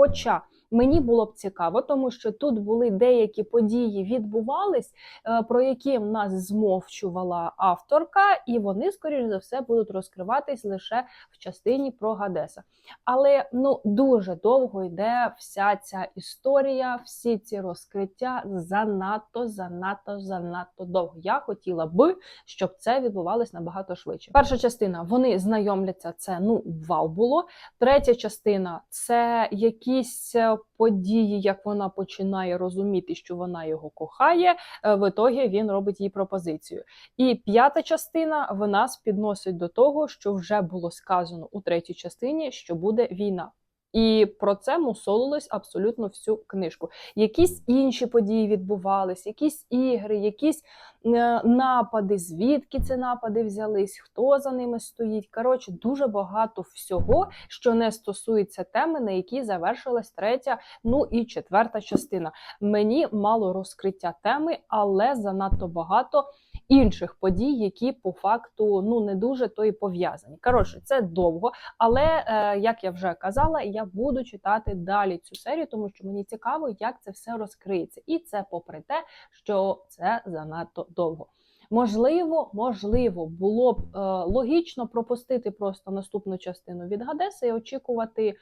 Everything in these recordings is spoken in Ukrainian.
Хоча мені було б цікаво, тому що тут були деякі події відбувались, е, про які в нас змовчувала авторка, і вони, скоріш за все, будуть розкриватись лише в частині про Гадеса. Але ну дуже довго йде вся ця історія, всі ці розкриття занадто, занадто, занадто довго. Я хотіла би, щоб це відбувалось набагато швидше. Перша частина вони знайомляться. Це ну вау було. Третя частина це якісь е, події, як вона починає розуміти, що вона його кохає. Е, В ітогі він робить їй пропозицію. І п'ята частина в нас підносить до того, що вже було сказано у третій частині, що буде війна. І про це мусолилось абсолютно всю книжку. Якісь інші події відбувались, якісь ігри, якісь е, напади, звідки ці напади взялись, хто за ними стоїть. Коротше, дуже багато всього, що не стосується теми, на якій завершилась третя, ну і четверта частина. Мені мало розкриття теми, але занадто багато інших подій, які по факту ну не дуже то і пов'язані. Коротше, це довго, але е, як я вже казала, я буду читати далі цю серію, тому що мені цікаво, як це все розкриється, і це попри те, що це занадто довго. Можливо, можливо, було б е, логічно пропустити просто наступну частину від Гадеса і очікувати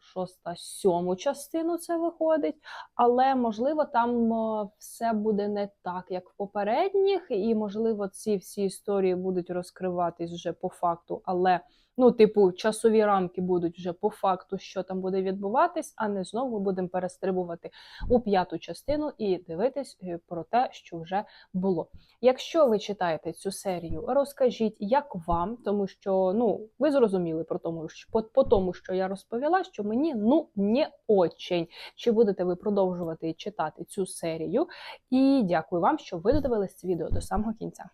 шоста, сьому частину. Це виходить, але можливо там все буде не так, як в попередніх, і можливо ці всі історії будуть розкриватись вже по факту, але. Ну, типу, часові рамки будуть вже по факту, що там буде відбуватись, а не знову будемо перестрибувати у п'яту частину і дивитись е, про те, що вже було. Якщо ви читаєте цю серію, розкажіть, як вам, тому що ну ви зрозуміли про тому, що по, по тому, що я розповіла, що мені ну не очень. Чи будете ви продовжувати читати цю серію? І дякую вам, що ви додивились це відео до самого кінця.